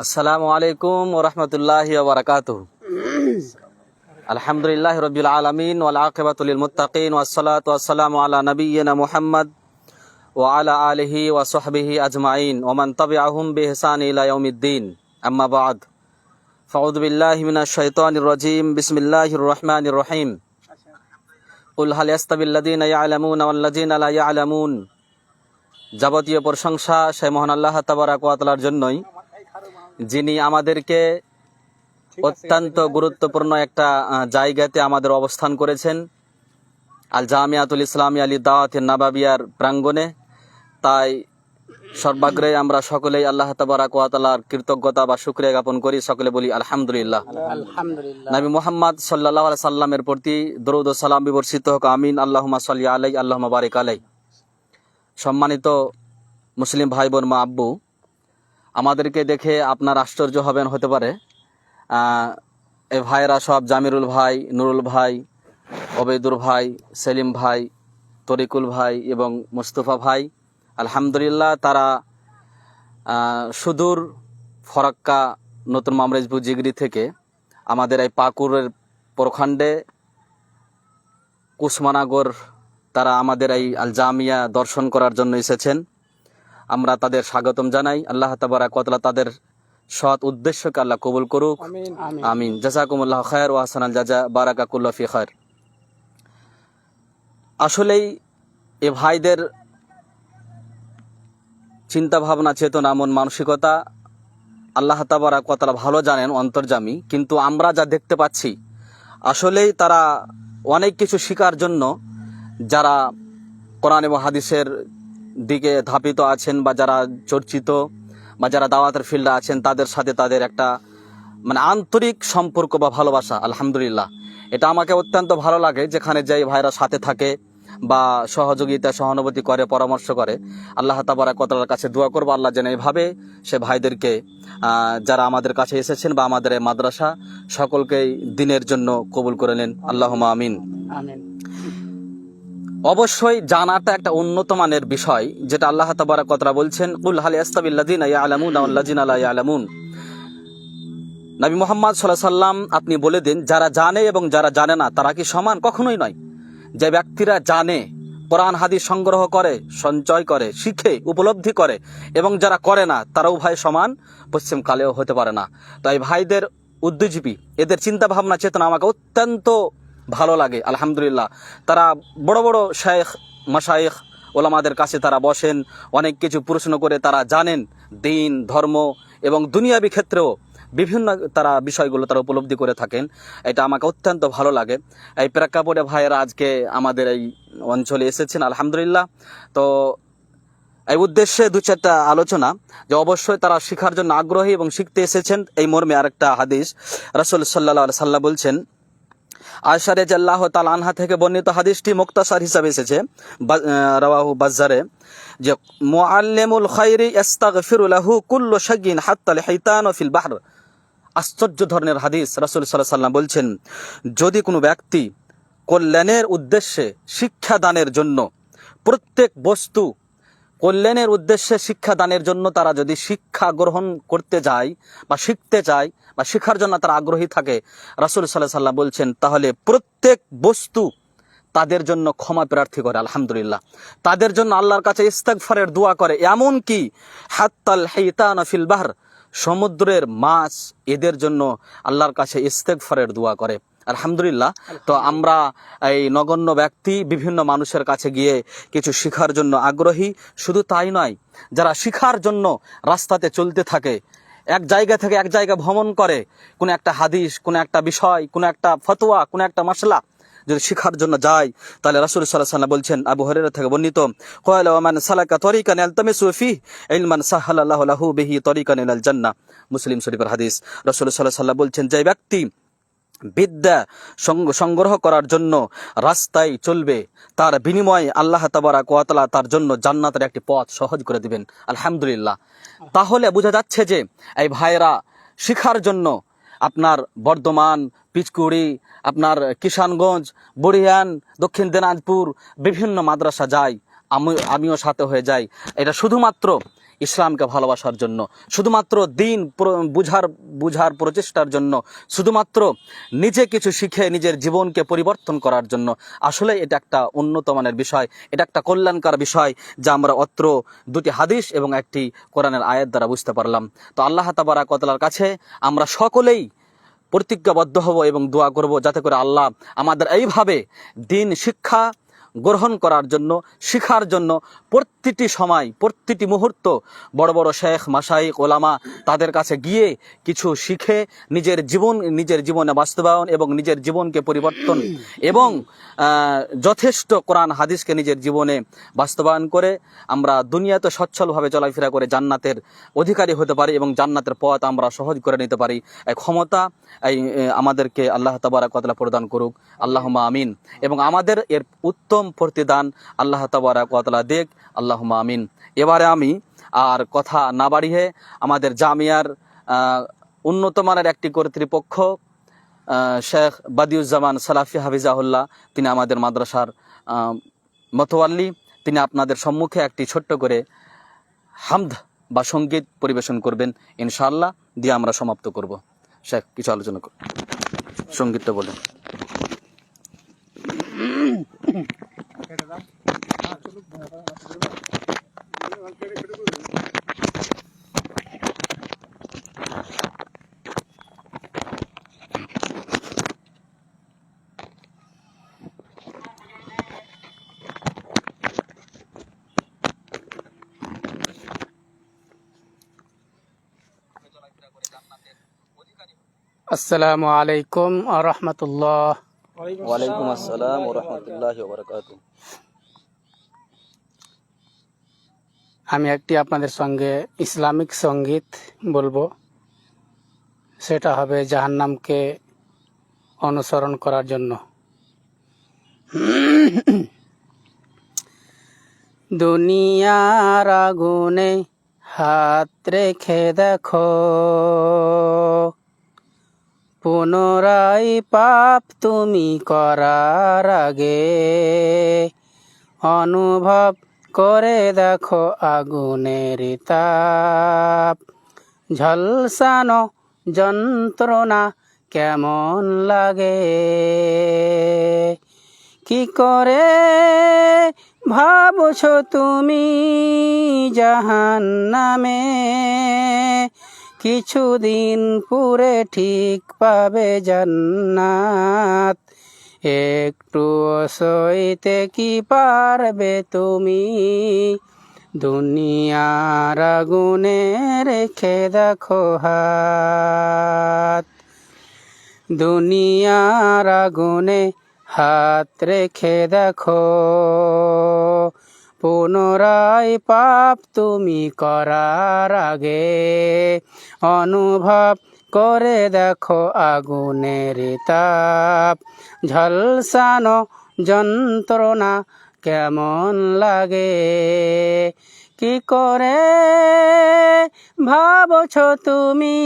আসসালামু আলাইকুম ওরহমতুল্লাহ বারকাত আলহামদুলিল্লাহ রবিল আলমিন ওয়াল আকিবাতুল মুত্তাকিন ওয়াসসালাতু ওয়াসসালামু আলা নবিয়িনা মুহাম্মদ ওয়া আলা আলিহি ওয়া সাহবিহি আজমাইন ওয়া মান তাবিআহুম বিইহসান ইলা ইয়াউমিদ্দিন। আম্মা বাদ। ফাউযু বিল্লাহি মিনাশ শাইতানির রাজীম। বিসমিল্লাহির রহমানির রহিম। কুল হাল ইয়াস্তাবিল্লাযীনা ইয়ালামুনা ওয়াল্লাযীনা ইয়ালামুন। যাবতীয় প্রশংসা মহান আল্লাহ তাবারাক জন্যই যিনি আমাদেরকে অত্যন্ত গুরুত্বপূর্ণ একটা জায়গাতে আমাদের অবস্থান করেছেন। আল জামিয়াতুল ইসলামী আলী দাওয়াত নাবাবিয়ার প্রাঙ্গণে। তাই সর্বাগ্রে আমরা সকলেই আল্লাহ তাবারাক ওয়া তাআলার কৃতজ্ঞতা বা শুকরিয়া জ্ঞাপন করি। সকলে বলি আলহামদুলিল্লাহ। নবী মোহাম্মদ সাল্লাহ সাল্লামের প্রতি দরুদ ও সালাম বিবর্ষিত হোক আমিন। আল্লাহুমা সাল্লি আলাই আল্লাহুমা বারিক আলাই সম্মানিত মুসলিম ভাই বোন মা আব্বু আমাদেরকে দেখে আপনার আশ্চর্য হবেন, হতে পারে। এ ভাইরা সব, জামিরুল ভাই, নুরুল ভাই ওবেদুর ভাই, সেলিম ভাই, তরিকুল ভাই এবং মুস্তফা ভাই, আলহামদুলিল্লাহ তারা সুদূর ফরাক্কা নতুন মামরেজপুর জিগরি থেকে আমাদের এই পাকুরের প্রখণ্ডে কুসমানাগর তারা আমাদের এই আল জামিয়া দর্শন করার জন্য এসেছেন। আমরা তাদের স্বাগতম জানাই। আল্লাহ তাবারা কতলা তাদের সৎ উদ্দেশ্যকে আল্লাহ কবুল করুক। আমিন। জাজাকুমুল্লাহ খায়ের ওয়াহাসান আল জাজা। বারাকাকুল্লাহ ফি খায়ের। আসলেই এ ভাইদের চিন্তা ভাবনা চেতনা মন মানসিকতা আল্লাহ তাবারা কতটা ভালো জানেন অন্তর্জামী। কিন্তু আমরা যা দেখতে পাচ্ছি আসলেই তারা অনেক কিছু শেখার জন্য যারা কোরআন এবং হাদিসের দিকে ধাপিত আছেন বা যারা চর্চিত বা যারা দাওয়াতের ফিল্ডে আছেন, তাদের সাথে তাদের একটা মানে আন্তরিক সম্পর্ক বা ভালোবাসা, আলহামদুলিল্লাহ। এটা আমাকে অত্যন্ত ভালো লাগে যেখানে যাই ভাইরা সাথে থাকে বা সহযোগিতা, সহানুভূতি করে, পরামর্শ করে। আল্লাহ তাবারা কতলার কাছে দোয়া করব, আল্লাহ যেন এইভাবে সে ভাইদেরকে যারা আমাদের কাছে এসেছেন বা আমাদের মাদ্রাসা, সকলকেই দিনের জন্য কবুল করে নেন। আল্লাহ আমিন। আমিন। অবশ্যই জানাটা একটা উন্নত মানের বিষয়, যেটা আল্লাহ তাবারা কতরা বলছেন, কুল হাল ইয়াস্তাবিল্লাযিনা ইয়ালামুন ওয়াল্লাযিনা লা ইয়ালামুন। নবী মোহাম্মদ সাল্লাহ সাল্লাম আপনি বলে দিন, যারা জানে এবং যারা জানে না, তারা কি সমান? কখনোই নয়। যে ব্যক্তিরা জানে, কোরআন, হাদিস সংগ্রহ করে, সঞ্চয় করে, শিখে, উপলব্ধি করে, এবং যারা করে না, তারা উভয় সমান, পশ্চিম কালেও হতে পারে না। তাই ভাইদের উদ্যোজীবী এদের চিন্তা ভাবনা চেতনা আমাকে অত্যন্ত ভালো লাগে, আলহামদুলিল্লাহ। তারা বড় বড় শেখ মাসায়েখ ওলামাদের কাছে তারা বসেন, অনেক কিছু প্রশ্ন করে তারা জানেন দিন, ধর্ম এবং দুনিয়াবি ক্ষেত্রেও বিভিন্ন তারা বিষয়গুলো তারা উপলব্ধি করে থাকেন। এটা আমাকে অত্যন্ত ভালো লাগে। এই প্রেক্ষাপটে ভাইয়েরা আজকে আমাদের এই অঞ্চলে এসেছেন, আলহামদুলিল্লাহ। তো এই উদ্দেশ্যে দু চারটা আলোচনা, যে অবশ্যই তারা শিখার জন্য আগ্রহী এবং শিখতে এসেছেন। এই মর্মে আরেকটা হাদিস, রাসুল সাল্লাহ সাল্লাহ বলছেন আশারে আল্লাহ তাল আনহা থেকে বর্ণিত হাদিসটি মুক্তাসার হিসাবে এসেছে। রাওয়াহু বাজ্জারে। যে মুআল্লিমুল খাইরি ইস্তাগফিরু লাহু কুল্লু শাগিন হাত্তা লিহাইতান ফিল বাহর। আশ্চর্য ধরনের হাদিস রাসূল সাল্লাল্লাহু সাল্লাম বলছেন, যদি কোনো ব্যক্তি কল্যাণের উদ্দেশ্যে শিক্ষা দানের জন্য প্রত্যেক বস্তু কল্যাণের উদ্দেশ্যে শিক্ষা দানের জন্য তারা যদি শিক্ষা গ্রহণ করতে যায় বা শিখতে চায় বা শিখার জন্য তারা আগ্রহী থাকে, রাসুল সাল্লাহ সাল্লাম বলছেন, তাহলে প্রত্যেক বস্তু তাদের জন্য ক্ষমা প্রার্থী করে, আলহামদুলিল্লাহ। তাদের জন্য আল্লাহর কাছে ইস্তাগফারের দোয়া করে এমন কি হাত্তাল হেইতান ফিল বাহর, সমুদ্রের মাছ এদের জন্য আল্লাহর কাছে ইস্তেগফারের দোয়া করে। আলহামদুলিল্লাহ। তো আমরা এই নগণ্য ব্যক্তি বিভিন্ন মানুষের কাছে গিয়ে কিছু শিখার জন্য আগ্রহী। শুধু তাই নয় যারা শিখার জন্য রাস্তাতে চলতে থাকে এক জায়গা থেকে এক জায়গা ভ্রমণ করে কোনো একটা হাদিস কোনো একটা বিষয় কোনো একটা ফতোয়া কোনো একটা মশলা যদি শিখার জন্য যায় তাহলে রাসূল সাল্লাহ ওয়াসাল্লাম বলছেন আবু হুরায়রা থেকে বর্ণিত ক্বালা ওয়া মান সালাকা তরিকান ইয়ালতামিসু ফিহি ইলমান সাহালাল্লাহু লাহু বিহি তরিকান জান্নাহ। মুসলিম শরীফের হাদিস। রাসূল আলাইহি ওয়াসাল্লাম বলছেন যে ব্যক্তি বিদ্যা সংগ্রহ করার জন্য রাস্তায় চলবে। তার বিনিময়ে আল্লাহ তাবারা কোয়াতলা তার জন্য জান্নাতের একটি পথ সহজ করে দিবেন। আলহামদুলিল্লাহ। তাহলে বোঝা যাচ্ছে যে এই ভাইরা শিখার জন্য আপনার বর্ধমান, পিচকুড়ি, আপনার কিষানগঞ্জ, বুড়িয়ান, দক্ষিণ দিনাজপুর, বিভিন্ন মাদ্রাসা যায়। আমি আমিও সাথে হয়ে যাই। এটা শুধুমাত্র ইসলামকে ভালোবাসার জন্য, শুধুমাত্র দিন বুঝার বুঝার প্রচেষ্টার জন্য, শুধুমাত্র নিজে কিছু শিখে নিজের জীবনকে পরিবর্তন করার জন্য। আসলে এটা একটা উন্নত মানের বিষয়, এটা একটা কল্যাণকার বিষয় যা আমরা অত্র দুটি হাদিস এবং একটি কোরআনের আয়াত দ্বারা বুঝতে পারলাম। তো আল্লাহ তাবারাকতালার কাছে আমরা সকলেই প্রতিজ্ঞাবদ্ধ হব এবং দোয়া করব, যাতে করে আল্লাহ আমাদের এইভাবে দিন শিক্ষা গ্রহণ করার জন্য, শিখার জন্য প্রতিটি সময়, প্রতিটি মুহূর্ত বড় বড় শেখ মাসাইক ওলামা তাদের কাছে গিয়ে কিছু শিখে নিজের জীবন, নিজের জীবনে বাস্তবায়ন এবং নিজের জীবনকে পরিবর্তন এবং যথেষ্ট কোরআন, হাদিসকে নিজের জীবনে বাস্তবায়ন করে আমরা দুনিয়াতে সচ্ছলভাবে চলাফেরা করে জান্নাতের অধিকারী হতে পারি এবং জান্নাতের পথ আমরা সহজ করে নিতে পারি। এই ক্ষমতা, এই আমাদেরকে আল্লাহ তাবারাকাতলা প্রদান করুক। আল্লাহুমা আমিন। এবং আমাদের এর উত্তম প্রতিদান আল্লাহ তাবারাকাতলা দেখ আল্লাহুমা আমিন। এবারে আমি আর কথা না বাড়িয়ে আমাদের জামিয়ার উন্নত মানের একটি কর্তৃপক্ষ শেখ বাদিউজ্জামান সালাফি হাফিজাহুল্লাহ, তিনি আমাদের মাদ্রাসার মতোয়াল্লি। তিনি আপনাদের সম্মুখে একটি ছোট্ট করে হামদ বা সংগীত পরিবেশন করবেন, ইনশাআল্লাহ। দিয়ে আমরা সমাপ্ত করব। শেখ, কিছু আলোচনা সঙ্গীতটা বলেন। আসসালামু আলাইকুম রহমতুল্লাহ ওয়ালাইকুম আসসালাম রহমতুল্লাহ আমি একটি আপনাদের সঙ্গে ইসলামিক সংগীত বলব। সেটা হবে জাহান্নামকে অনুসরণ করার জন্য। দুনিয়ার আগুনে হাত রেখে দেখো। পুনরায় পাপ তুমি করার আগে অনুভব করে দেখো আগুনের তাপ। ঝলসানো যন্ত্রণা কেমন লাগে? কি করে ভাবছ তুমি জাহান নামে কিছুদিন পুরে ঠিক পাবে জান্নাত। একটু সইতে কি পারবে তুমি? দুনিয়ার আগুনে রেখে দেখো হাত। দুনিয়ার আগুনে হাত রেখে দেখো। পুনরায় পাপ তুমি করার আগে অনুভব করে দেখো আগুনের তাপ। ঝলসানো যন্ত্রণা কেমন লাগে? কি করে ভাবছ তুমি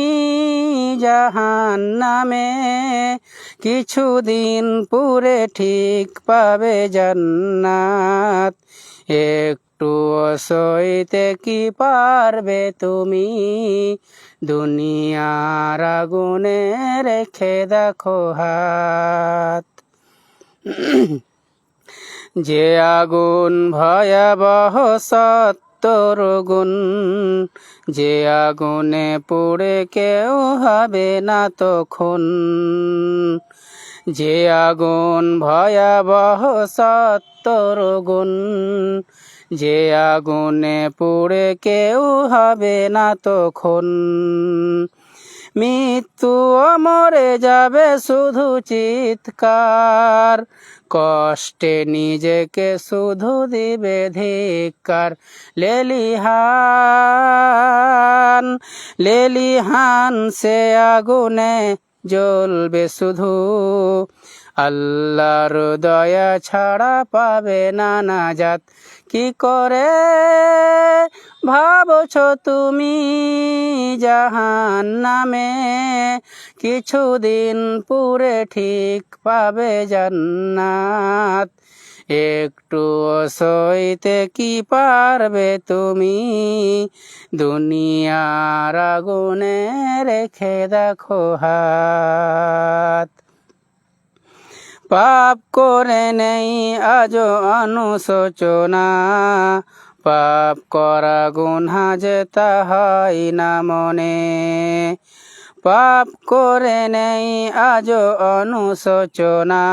জাহান নামে কিছুদিন পুরে ঠিক পাবে জান্নাত। একটু সইতে কি পারবে তুমি? দুনিয়ার আগুনে রেখে দেখো হাত। যে আগুন ভয়াবহ সত্তর গুণ যে আগুনে পুড়ে কেউ হবে না তখন। যে আগুন ভয়াবহ সত্তর গুণ যে আগুনে পুড়ে কেউ হবে না তখন। মৃত্যু মরে যাবে শুধু চিৎকার, কষ্টে নিজেকে শুধু দিবে ধিকার লেলিহান লেলিহান সে আগুনে জ্বলবে শুধু। আল্লাহর দয়া ছাড়া পাবে না জাত। কি করে ভাবছ তুমি জাহান নামে কিছুদিন পুরে ঠিক পাবে জান্নাত। একটু সইতে কি পারবে তুমি? দুনিয়ার আগুনে রেখে দেখো হাত। পাপ করে নেই আজও অনুশোচনা। পাপ করা গুনহা যেতা হয় না মনে। পাপ করে নেই আজও অনুশোচনা।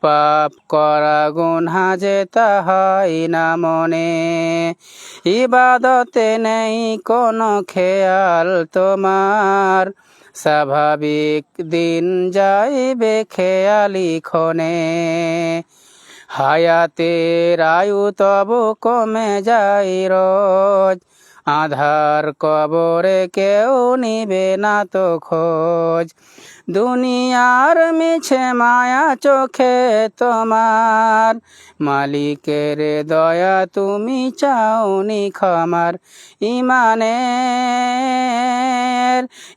পাপ করা গুনহা যেতা হয় না মনে। ইবাদতে নেই কোনো খেয়াল তোমার। স্বাভাবিক দিন যাইবে খেয়ালি ক্ষণে। হায়াতের আয়ু তবু কমে যাই রোজ। আধার কবরে কেউ নিবে না তো খোঁজ। দুনিয়ার মিছে মায়া চোখে তোমার। মালিকের দয়া তুমি চাওনি ক্ষমার। ইমানের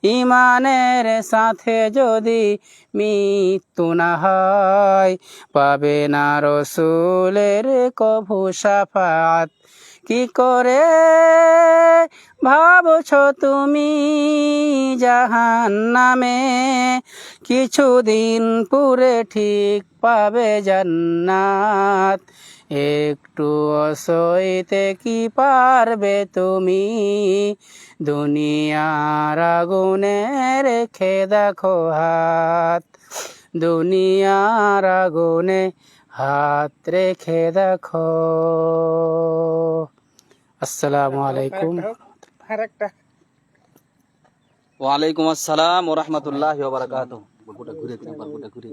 ইমানের সাথে যদি মৃত্যু না হয়, পাবে না রসুলের কভু সাফাত। কি করে ভাবছ তুমি জাহান নামে কিছুদিন পুরে ঠিক পাবে জান্নাত। একটু সইতে কি পারবে তুমি? দুনিয়ার আগুনে রেখে দেখো হাত। দুনিয়ার আগুনে হাত রেখে দেখো। আসসালামু আলাইকুম। ওয়ালাইকুম আসসালাম ও রহমতুল্লাহ বারাকাত ঘুরে দিন ঘুরে ঘুরে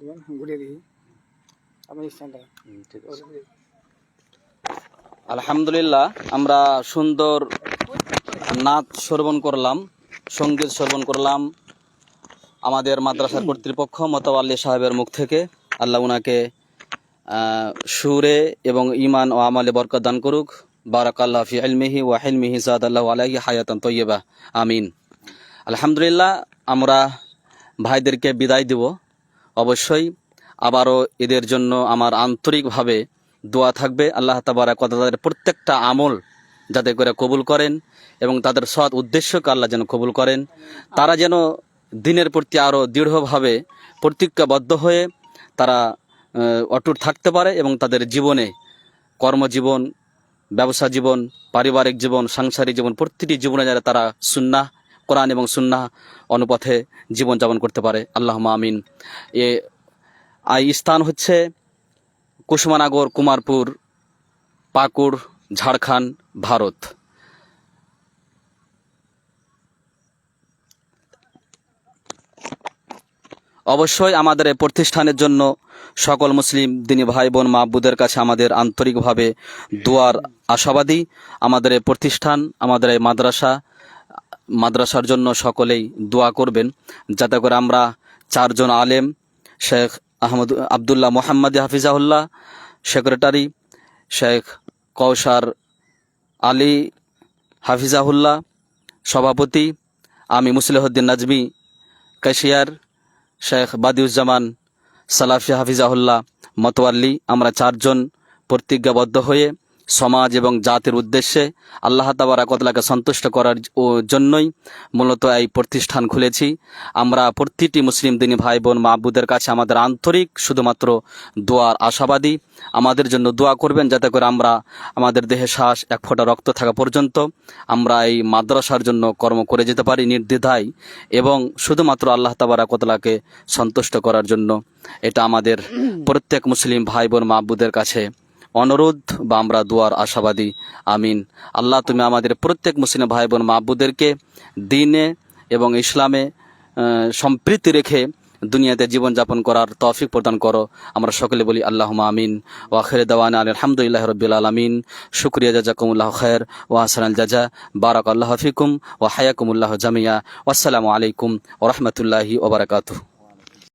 দিন ঘুরে দিই। আমি স্ট্যান্ডটা ঠিক আছে। আলহামদুলিল্লাহ আমরা সুন্দর নাচ শ্রবণ করলাম সংগীত শ্রবণ করলাম আমাদের মাদ্রাসার কর্তৃপক্ষ মতওয়াল্লি সাহেবের মুখ থেকে। আল্লাহ উনাকে আহ, সুরে এবং ইমান ও আমালে বরকত দান করুক। বারাকাল্লাহ ফি ইলমিহি ওয়া হিলমিহি জাদাল্লাহু আলাইহি হায়াতান তৈয়বা। আমিন। আলহামদুলিল্লাহ, আমরা ভাইদেরকে বিদায় দেব। অবশ্যই আবারও এদের জন্য আমার আন্তরিকভাবে দোয়া থাকবে। আল্লাহ তাবারাক ওয়া তাদের প্রত্যেকটা আমল যাতে করে কবুল করেন এবং তাদের সৎ উদ্দেশ্যকে আল্লাহ যেন কবুল করেন। তারা যেন দিনের প্রতি আরও দৃঢ়ভাবে প্রতিজ্ঞাবদ্ধ হয়ে তারা অটুট থাকতে পারে এবং তাদের জীবনে কর্মজীবন ব্যবসা জীবন, পারিবারিক জীবন, সাংসারিক জীবন, প্রতিটি জীবনে যারা তারা সুন্নাহ, কোরআন এবং সুন্নাহ অনুপথে জীবনযাপন করতে পারে। আল্লাহ আমিন। এ স্থান হচ্ছে কুসুমানগর, কুমারপুর, পাকুড়, ঝাড়খণ্ড, ভারত। অবশ্যই আমাদের এই প্রতিষ্ঠানের জন্য সকল মুসলিম দিনী ভাই বোন মাহবুদের কাছে আমাদের আন্তরিকভাবে দোয়ার আশাবাদী। আমাদের এই প্রতিষ্ঠান, আমাদের এই মাদ্রাসা, মাদ্রাসার জন্য সকলেই দোয়া করবেন। যাতে করে আমরা চারজন আলেম, শেখ আহমদ, আবদুল্লাহ মোহাম্মদ হাফিজাহুল্লাহ, সেক্রেটারি, শেখ কৌসার আলী হাফিজাহুল্লাহ, সভাপতি, আমি মুসলিহদ্দিন নাজমি কাশিয়ার শেখ বাদিউজ্জামান সালাফি হাফিজাহুল্লাহ মতওয়াল্লি আমরা চারজন প্রতিজ্ঞাবদ্ধ হয়ে সমাজ এবং জাতির উদ্দেশ্যে আল্লাহ তাবারাকতলাকে সন্তুষ্ট করার জন্যই মূলত এই প্রতিষ্ঠান খুলেছি। আমরা প্রতিটি মুসলিম দিনী ভাই বোন মাহবুদের কাছে আমাদের আন্তরিক শুধুমাত্র দোয়ার আশাবাদী। আমাদের জন্য দোয়া করবেন যাতে করে আমরা আমাদের দেহে শ্বাস এক ফোঁটা রক্ত থাকা পর্যন্ত আমরা এই মাদ্রাসার জন্য কর্ম করে যেতে পারি নির্দ্বিধায় এবং শুধুমাত্র আল্লাহ তাবারাকতলাকে সন্তুষ্ট করার জন্য। এটা আমাদের প্রত্যেক মুসলিম ভাই বোন মাহবুদের কাছে অনুরোধ বা আমরা দুয়ার আশাবাদী। আমিন। আল্লাহ তুমি আমাদের প্রত্যেক মুসলিম ভাই বোন মাহবুদেরকে দিনে এবং ইসলামে আহ, সম্প্রীতি রেখে দুনিয়াতে জীবনযাপন করার তৌফিক প্রদান করো। আমরা সকলে বলি আল্লাহ আমিন। ওয়াখের দেওয়ান আলহামদুলিল্লাহ রবিল আলমিন। শুক্রিয়া জাজাকুমুল্লাহ খের ওয়াহসান জাজা। বারাক আল্লাহ ফিকুম ও হায়াকুমুল্লাহ জামিয়া। আসসালামু আলাইকুম ওরহমতুল্লাহি ওবরাকাতুহ